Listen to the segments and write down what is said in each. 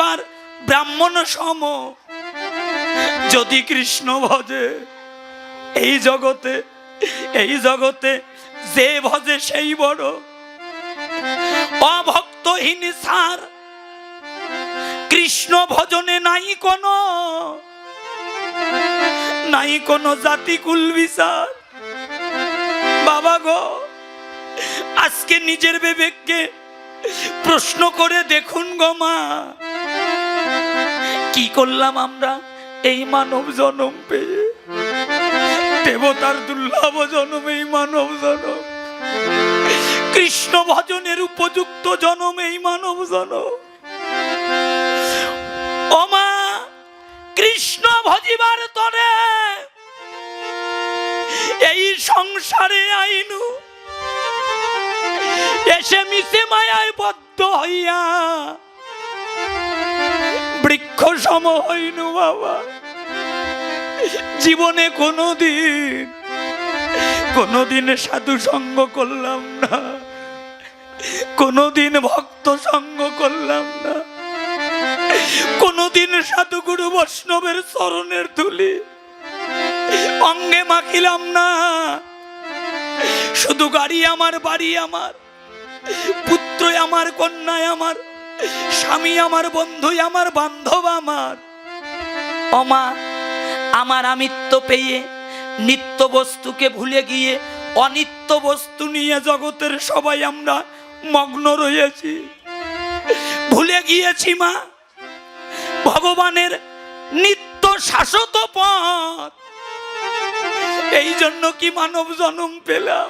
এবার ব্রাহ্মণ সম। যদি কৃষ্ণ ভজে এই জগতে এই জগতে যে ভজে সেই বড়। অভক্তহীন সার, কৃষ্ণ ভজনে নাই কোনো নাই কোনো জাতি কুল বিচার। বাবা গো, আজকে নিজের বিবেককে প্রশ্ন করে দেখুন গো মা। কি করলাম আমরা? এই মানব জনম পেয়ে। দেবতার দুর্লভ জনম, এই মানব জনম। কৃষ্ণ ভজনের উপযুক্ত জনম, এই মানব জনম। ওমা কৃষ্ণ ভজিবার তরে এই সংসারে আইনু। এসে মিশে মায়ায় বদ্ধ হইয়া বৃক্ষ সম হইনু বাবা। জীবনে কোনোদিন কোনোদিন সাধু সঙ্গ করলাম না। কোনোদিন ভক্ত সঙ্গ করলাম না। কোনোদিন সাধুগুরু বৈষ্ণবের চরণের ধুলি অঙ্গে মাখিলাম না। শুধু গাড়ি আমার, বাড়ি আমার পুত্র আমার কন্যায় আমার স্বামী আমার বন্ধু, আমার বান্ধব আমার। অমা আমার আমিত্ব পেয়ে নিত্য বস্তুকে ভুলে গিয়ে অনিত্য বস্তু নিয়ে জগতের সবাই আমরা মগ্ন রয়েছি। ভুলে গিয়েছি মা, ভগবানের নিত্য শাশ্বত পথ। এই জন্য কি মানব জন্ম পেলাম?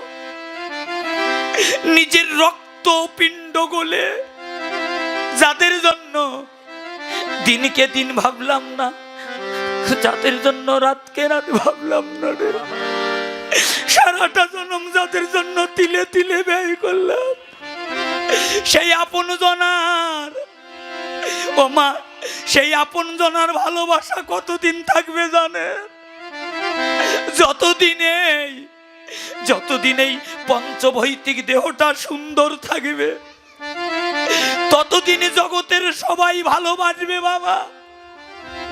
নিজের রক্ত পিণ্ড গলে যাদের জন্য দিনকে দিন ভাবলাম না যাদের জন্য রাতকে রাত ভাবলাম না রে। সারাটা জনম যাদের জন্য তিলে তিলে ব্যয় করলাম। সেই আপন জনার, ও মা, সেই আপন জনার ভালোবাসা কতদিন থাকবে জানে যতদিনে যতদিন এই পঞ্চভৈতিক দেহটা সুন্দর থাকবে। ততদিনে জগতের সবাই ভালোবাসবে বাবা।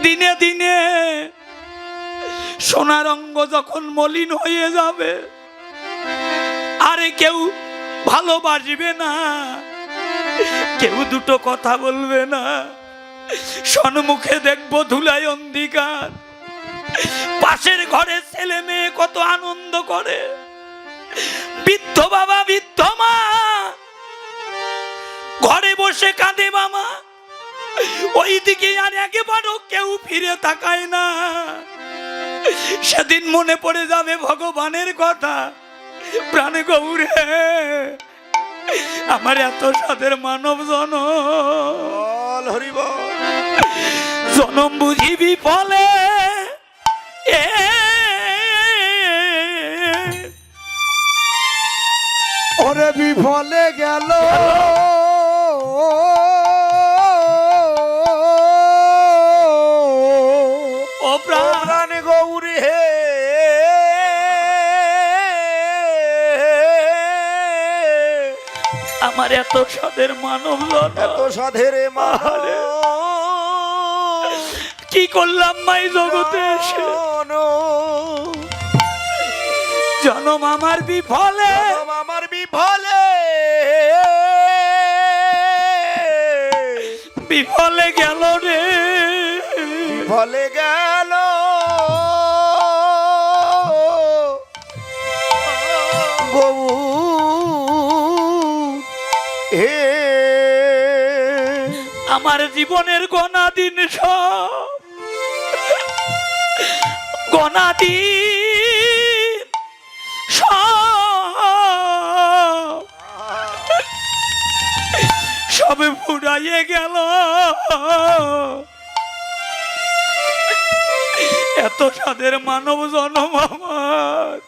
দিনে দিনে সোনার অঙ্গ যখন মলিন হয়ে যাবে, আরে কেউ ভালোবাসবে না। কেউ দুটো কথা বলবে না। সন্মুখে দেখব ধুলাই অন্ধিকার। পাশের ঘরে ছেলে মেয়ে কত আনন্দ করে। বৃদ্ধ বাবা, বৃদ্ধ মা! বসে কাঁদে মামা। ওই দিকে আর একেবারও কেউ ফিরে তাকায় না। সেদিন মনে পড়ে যাবে ভগবানের কথা। প্রাণ গৌরে, আমার এত সাদের মানব জন জনম বুঝিবি ফলে এ ওরে বিফলে গেল। প্রাণ। গৌরী হে। আমার এত সাদের মানব এত সাধেরে আরে। কি করলাম মাই জগতে এসে? জনম আমার বিফলে। আমার বিফলে। বিফলে গেল রে। বিফলে আমার জীবনের গনা দিন সব। গনা সবে ফুরাইয়ে গেল। এত সাদের মানব জনম আমার।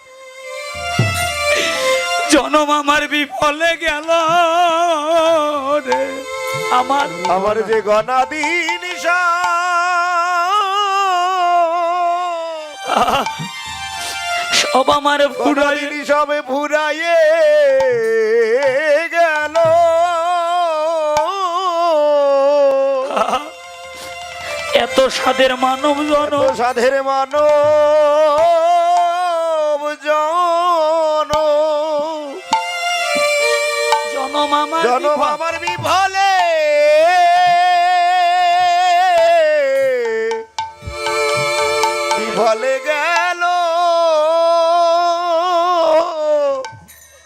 জনম আমার বিফলে গেল। আমার আমার যে গণাদিন সব আমার ফুরাই গণাদিন সবে ফুরাইয়ে গেল। এত সাধের মানব জন। সাধের মানব জন। জনম আমার বিফলে গেল।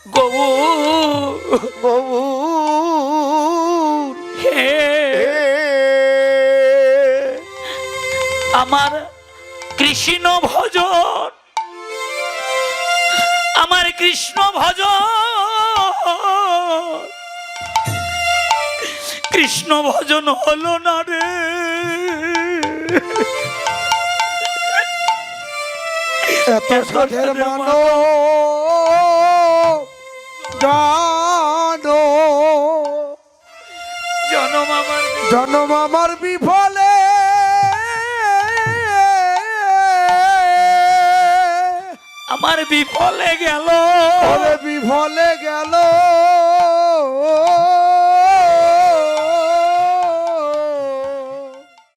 গবু গবু হে আমার কৃষ্ণ ভজন, আমার কৃষ্ণ ভজন। কৃষ্ণ ভজন হলো না রে। এত সাধের মানো জানো জনম আমার বিফলে আমার বিফলে গেল বিফলে গেল।